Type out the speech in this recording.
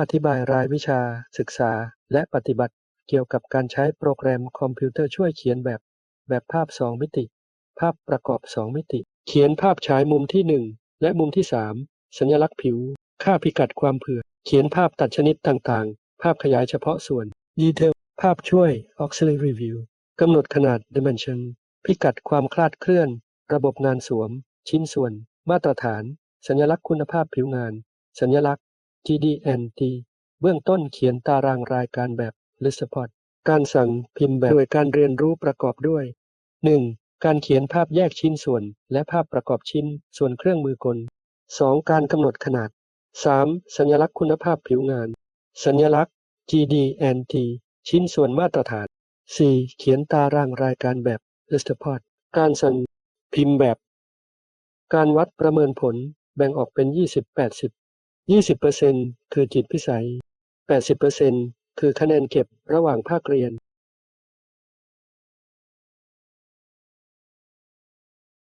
อธิบายรายวิชา ศึกษา และปฏิบัติ เกี่ยวกับการใช้โปรแกรมคอมพิวเตอร์ช่วยเขียนแบบ แบบภาพ 2 มิติ ภาพประกอบ 2 มิติ เขียนภาพฉายมุมที่ 1 และมุมที่ 3 สัญลักษณ์ผิว ค่าพิกัดความเผื่อ เขียนภาพตัดชนิดต่างๆ ภาพขยายเฉพาะส่วน Detail ภาพช่วย Auxiliary View กำหนดขนาด Dimension พิกัดความคลาดเคลื่อน ระบบงานสวม ชิ้นส่วน มาตรฐาน สัญลักษณ์คุณภาพผิวงาน สัญลักษณ์ GD&T เบื้องต้นเขียนตารางรายการแบบ List Support การสั่งพิมพ์แบบโดยการเรียนรู้ประกอบด้วย 1. การเขียนภาพแยกชิ้นส่วน และภาพประกอบชิ้น ส่วนเครื่องมือกล 2. การกำหนดขนาด 3. สัญลักษณ์คุณภาพผิวงาน สัญลักษณ์ GD&T ชิ้นส่วนมาตรฐาน 4. เขียนตารางรายการแบบ List Support การสั่งพิมพ์แบบ การวัดประเมินผลแบ่งออกเป็น 20-80 20%คือจิตพิสัย 80%คือคะแนนเก็บระหว่างภาคเรียน